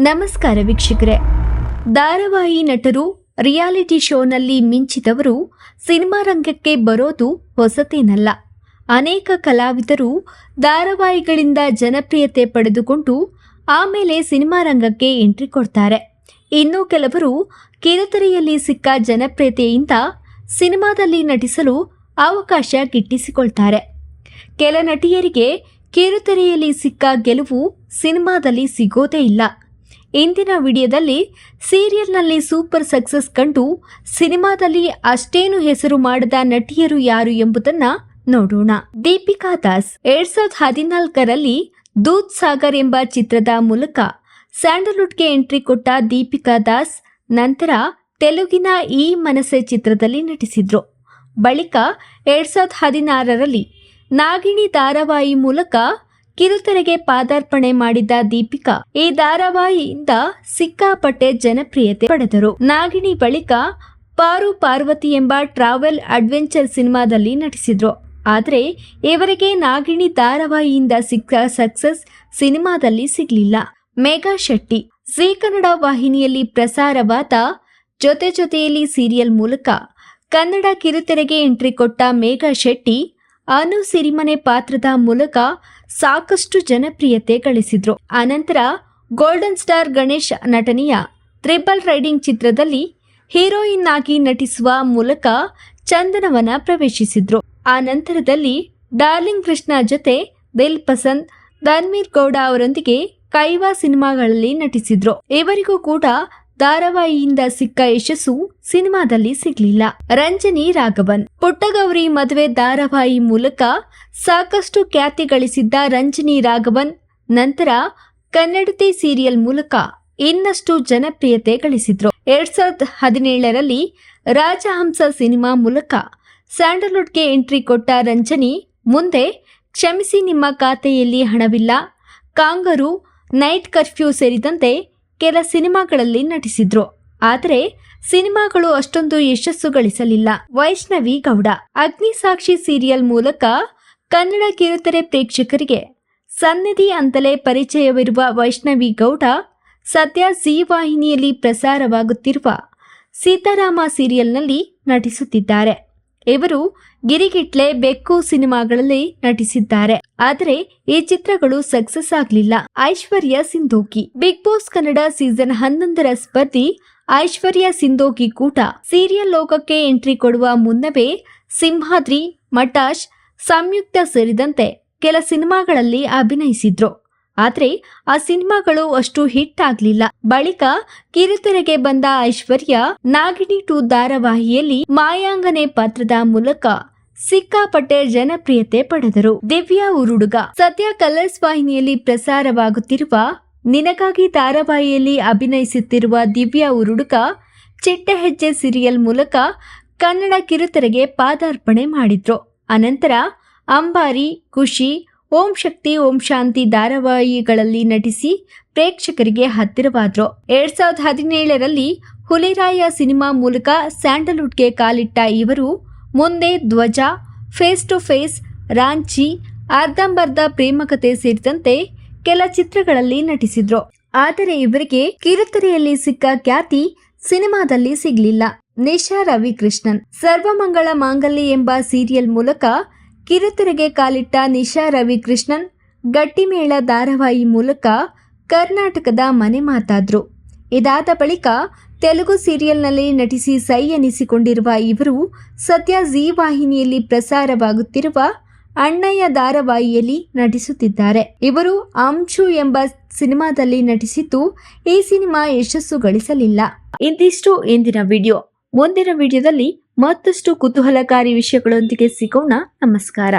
ನಮಸ್ಕಾರ ವೀಕ್ಷಕರೇ. ಧಾರಾವಾಹಿ ನಟರು ರಿಯಾಲಿಟಿ ಶೋನಲ್ಲಿ ಮಿಂಚಿದವರು ಸಿನಿಮಾ ರಂಗಕ್ಕೆ ಬರೋದು ಹೊಸತೇನಲ್ಲ. ಅನೇಕ ಕಲಾವಿದರು ಧಾರಾವಾಹಿಗಳಿಂದ ಜನಪ್ರಿಯತೆ ಪಡೆದುಕೊಂಡು ಆಮೇಲೆ ಸಿನಿಮಾ ರಂಗಕ್ಕೆ ಎಂಟ್ರಿ ಕೊಡ್ತಾರೆ. ಇನ್ನು ಕೆಲವರು ಕಿರುತೆರೆಯಲ್ಲಿ ಸಿಕ್ಕ ಜನಪ್ರಿಯತೆಯಿಂದ ಸಿನಿಮಾದಲ್ಲಿ ನಟಿಸಲು ಅವಕಾಶ ಗಿಟ್ಟಿಸಿಕೊಳ್ತಾರೆ. ಕೆಲ ನಟಿಯರಿಗೆ ಕಿರುತೆರೆಯಲ್ಲಿ ಸಿಕ್ಕ ಗೆಲುವು ಸಿನಿಮಾದಲ್ಲಿ ಸಿಗೋದೇ ಇಲ್ಲ. ಇಂದಿನ ವಿಡಿಯೋದಲ್ಲಿ ಸೀರಿಯಲ್ನಲ್ಲಿ ಸೂಪರ್ ಸಕ್ಸಸ್ ಕಂಡು ಸಿನಿಮಾದಲ್ಲಿ ಅಷ್ಟೇನು ಹೆಸರು ಮಾಡದ ನಟಿಯರು ಯಾರು ಎಂಬುದನ್ನ ನೋಡೋಣ. ದೀಪಿಕಾ ದಾಸ್ ಎರಡ್ ಸಾವಿರದ ಹದಿನಾಲ್ಕರಲ್ಲಿ ದೂದ್ ಸಾಗರ್ ಎಂಬ ಚಿತ್ರದ ಮೂಲಕ ಸ್ಯಾಂಡಲ್ವುಡ್ಗೆ ಎಂಟ್ರಿ ಕೊಟ್ಟ ದೀಪಿಕಾ ದಾಸ್ ನಂತರ ತೆಲುಗಿನ ಈ ಮನಸೆ ಚಿತ್ರದಲ್ಲಿ ನಟಿಸಿದ್ರು. ಬಳಿಕ ಎರಡ್ ಸಾವಿರದ ಹದಿನಾರರಲ್ಲಿ ನಾಗಿಣಿ ಧಾರಾವಾಹಿ ಮೂಲಕ ಕಿರುತೆರೆಗೆ ಪಾದಾರ್ಪಣೆ ಮಾಡಿದ್ದ ದೀಪಿಕಾ ಈ ಧಾರಾವಾಹಿಯಿಂದ ಸಿಕ್ಕಾಪಟ್ಟೆ ಜನಪ್ರಿಯತೆ ಪಡೆದರು. ನಾಗಿಣಿ ಬಳಿಕ ಪಾರು ಪಾರ್ವತಿ ಎಂಬ ಟ್ರಾವೆಲ್ ಅಡ್ವೆಂಚರ್ ಸಿನಿಮಾದಲ್ಲಿ ನಟಿಸಿದ್ರು. ಆದರೆ ಇವರಿಗೆ ನಾಗಿಣಿ ಧಾರಾವಾಹಿಯಿಂದ ಸಿಕ್ಕ ಸಕ್ಸಸ್ ಸಿನಿಮಾದಲ್ಲಿ ಸಿಗಲಿಲ್ಲ. ಮೇಘಾ ಶೆಟ್ಟಿ, ಜಿ ಕನ್ನಡ ವಾಹಿನಿಯಲ್ಲಿ ಪ್ರಸಾರವಾದ ಜೊತೆ ಜೊತೆಯಲ್ಲಿ ಸೀರಿಯಲ್ ಮೂಲಕ ಕನ್ನಡ ಕಿರುತೆರೆಗೆ ಎಂಟ್ರಿ ಕೊಟ್ಟ ಮೇಘಾ ಶೆಟ್ಟಿ ಅನು ಸಿರಿಮನೆ ಪಾತ್ರದ ಮೂಲಕ ಸಾಕಷ್ಟು ಜನಪ್ರಿಯತೆ ಗಳಿಸಿದ್ರು. ಆನಂತರ ಗೋಲ್ಡನ್ ಸ್ಟಾರ್ ಗಣೇಶ್ ನಟನೆಯ ತ್ರಿಬಲ್ ರೈಡಿಂಗ್ ಚಿತ್ರದಲ್ಲಿ ಹೀರೋಯಿನ್ ಆಗಿ ನಟಿಸುವ ಮೂಲಕ ಚಂದನವನ ಪ್ರವೇಶಿಸಿದ್ರು. ಆ ನಂತರದಲ್ಲಿ ಡಾರ್ಲಿಂಗ್ ಕೃಷ್ಣ ಜೊತೆ ದಿಲ್ ಪಸಂದ್, ಧನ್ವೀರ್ ಗೌಡ ಅವರೊಂದಿಗೆ ಕೈವಾ ಸಿನಿಮಾಗಳಲ್ಲಿ ನಟಿಸಿದ್ರು. ಇವರಿಗೂ ಕೂಡ ಧಾರಾವಾಹಿಯಿಂದ ಸಿಕ್ಕ ಯಶಸ್ಸು ಸಿನಿಮಾದಲ್ಲಿ ಸಿಗ್ಲಿಲ್ಲ. ರಂಜನಿ ರಾಘವನ್. ಪುಟ್ಟಗೌರಿ ಮದುವೆ ಧಾರಾವಾಹಿ ಮೂಲಕ ಸಾಕಷ್ಟು ಖ್ಯಾತಿ ಗಳಿಸಿದ್ದ ರಂಜನಿ ರಾಘವನ್ ನಂತರ ಕನ್ನಡತಿ ಸೀರಿಯಲ್ ಮೂಲಕ ಇನ್ನಷ್ಟು ಜನಪ್ರಿಯತೆ ಗಳಿಸಿದ್ರು. ಎರಡ್ ಸಾವಿರದ ಹದಿನೇಳರಲ್ಲಿ ರಾಜಹಂಸ ಸಿನಿಮಾ ಮೂಲಕ ಸ್ಯಾಂಡಲ್ವುಡ್ಗೆ ಎಂಟ್ರಿ ಕೊಟ್ಟ ರಂಜನಿ ಮುಂದೆ ಕ್ಷಮಿಸಿ ನಿಮ್ಮ ಖಾತೆಯಲ್ಲಿ ಹಣವಿಲ್ಲ. ಕಾಂಗರು, ನೈಟ್ ಕರ್ಫ್ಯೂ ಸೇರಿದಂತೆ ಕೆಲ ಸಿನಿಮಾಗಳಲ್ಲಿ ನಟಿಸಿದ್ರು. ಆದರೆ ಸಿನಿಮಾಗಳು ಅಷ್ಟೊಂದು ಯಶಸ್ಸು ಗಳಿಸಲಿಲ್ಲ. ವೈಷ್ಣವಿ ಗೌಡ ಅಗ್ನಿಸಾಕ್ಷಿ ಸೀರಿಯಲ್ ಮೂಲಕ ಕನ್ನಡ ಕಿರುತೆರೆ ಪ್ರೇಕ್ಷಕರಿಗೆ ಸನ್ನಿಧಿ ಅಂತಲೇ ಪರಿಚಯವಿರುವ ವೈಷ್ಣವಿ ಗೌಡ ಸದ್ಯ ಜಿ ವಾಹಿನಿಯಲ್ಲಿ ಪ್ರಸಾರವಾಗುತ್ತಿರುವ ಸೀತಾರಾಮ ಸೀರಿಯಲ್ನಲ್ಲಿ ನಟಿಸುತ್ತಿದ್ದಾರೆ. ಇವರು ಗಿರಿಗಿಟ್ಲೆ ಬೆಕ್ಕು ಸಿನಿಮಾಗಳಲ್ಲಿ ನಟಿಸಿದ್ದಾರೆ. ಆದರೆ ಈ ಚಿತ್ರಗಳು ಸಕ್ಸಸ್ ಆಗಲಿಲ್ಲ. Aishwarya Sindhogi. Big boss Kannada season ಹನ್ನೊಂದರ ಸ್ಪರ್ಧಿ ಐಶ್ವರ್ಯ ಸಿಂಧೋಕಿ ಕೂಟ. ಸೀರಿಯಲ್ ಲೋಕಕ್ಕೆ ಎಂಟ್ರಿ ಕೊಡುವ ಮುನ್ನವೇ ಸಿಂಹಾದ್ರಿ, ಮಟಾಶ್, ಸಂಯುಕ್ತ ಸೇರಿದಂತೆ ಕೆಲ ಸಿನಿಮಾಗಳಲ್ಲಿ ಅಭಿನಯಿಸಿದ್ರು. ಆದ್ರೆ ಆ ಸಿನಿಮಾಗಳು ಅಷ್ಟು ಹಿಟ್ ಆಗ್ಲಿಲ್ಲ. ಬಳಿಕ ಕಿರುತೆರೆಗೆ ಬಂದ ಐಶ್ವರ್ಯ, ನಾಗಿಣಿ ಟು ಧಾರಾವಾಹಿಯಲ್ಲಿ ಮಾಯಾಂಗನೆ ಪಾತ್ರದ ಮೂಲಕ ಸಿಕ್ಕಾಪಟ್ಟೆ ಜನಪ್ರಿಯತೆ ಪಡೆದರು. ದಿವ್ಯಾ ಉರುಡುಗ. ಸದ್ಯ ಕಲರ್ಸ್ ವಾಹಿನಿಯಲ್ಲಿ ಪ್ರಸಾರವಾಗುತ್ತಿರುವ ನಿನಗಾಗಿ ಧಾರಾವಾಹಿಯಲ್ಲಿ ಅಭಿನಯಿಸುತ್ತಿರುವ ದಿವ್ಯಾ ಉರುಡುಗ ಚಿಟ್ಟ ಹೆಜ್ಜೆ ಸೀರಿಯಲ್ ಮೂಲಕ ಕನ್ನಡ ಕಿರುತೆರೆಗೆ ಪಾದಾರ್ಪಣೆ ಮಾಡಿದ್ರು. ಅನಂತರ ಅಂಬಾರಿ, ಖುಷಿ ಓಂ ಶಕ್ತಿ, ಓಂ ಶಾಂತಿ ಧಾರಾವಾಹಿಗಳಲ್ಲಿ ನಟಿಸಿ ಪ್ರೇಕ್ಷಕರಿಗೆ ಹತ್ತಿರವಾದ್ರು. ಎರಡ್ ಸಾವಿರದ ಹದಿನೇಳರಲ್ಲಿ ಹುಲಿರಾಯ ಸಿನಿಮಾ ಮೂಲಕ ಸ್ಯಾಂಡಲ್ವುಡ್ಗೆ ಕಾಲಿಟ್ಟ ಇವರು ಮುಂದೆ ಧ್ವಜ, ಫೇಸ್ ಟು ಫೇಸ್, ರಾಂಚಿ, ಅರ್ಧಂಬರ್ಧ ಪ್ರೇಮಕತೆ ಸೇರಿದಂತೆ ಕೆಲ ಚಿತ್ರಗಳಲ್ಲಿ ನಟಿಸಿದ್ರು. ಆದರೆ ಇವರಿಗೆ ಕಿರುತೆರೆಯಲ್ಲಿ ಸಿಕ್ಕ ಖ್ಯಾತಿ ಸಿನಿಮಾದಲ್ಲಿ ಸಿಗಲಿಲ್ಲ. ನಿಶಾ ರವಿಕೃಷ್ಣನ್, ಸರ್ವಮಂಗಳ ಮಾಂಗಲ್ಯ ಎಂಬ ಸೀರಿಯಲ್ ಮೂಲಕ ಕಿರುತೆರೆಗೆ ಕಾಲಿಟ್ಟ ನಿಶಾ ರವಿಕೃಷ್ಣನ್ ಗಟ್ಟಿಮೇಳ ಧಾರಾವಾಹಿ ಮೂಲಕ ಕರ್ನಾಟಕದ ಮನೆ ಮಾತಾದ್ರು. ಇದಾದ ಬಳಿಕ ತೆಲುಗು ಸೀರಿಯಲ್ನಲ್ಲಿ ನಟಿಸಿ ಸೈ ಎನಿಸಿಕೊಂಡಿರುವ ಇವರು ಸದ್ಯ ಜಿ ವಾಹಿನಿಯಲ್ಲಿ ಪ್ರಸಾರವಾಗುತ್ತಿರುವ ಅಣ್ಣಯ್ಯ ಧಾರಾವಾಹಿಯಲ್ಲಿ ನಟಿಸುತ್ತಿದ್ದಾರೆ. ಇವರು ಅಂಶು ಎಂಬ ಸಿನಿಮಾದಲ್ಲಿ ನಟಿಸಿದ್ದು ಈ ಸಿನಿಮಾ ಯಶಸ್ಸು ಗಳಿಸಲಿಲ್ಲ. ಇಂದಿಷ್ಟು ಇಂದಿನ ವಿಡಿಯೋ. ಮುಂದಿನ ವಿಡಿಯೋದಲ್ಲಿ ಮತ್ತಷ್ಟು ಕುತೂಹಲಕಾರಿ ವಿಷಯಗಳೊಂದಿಗೆ ಸಿಗೋಣ. ನಮಸ್ಕಾರ.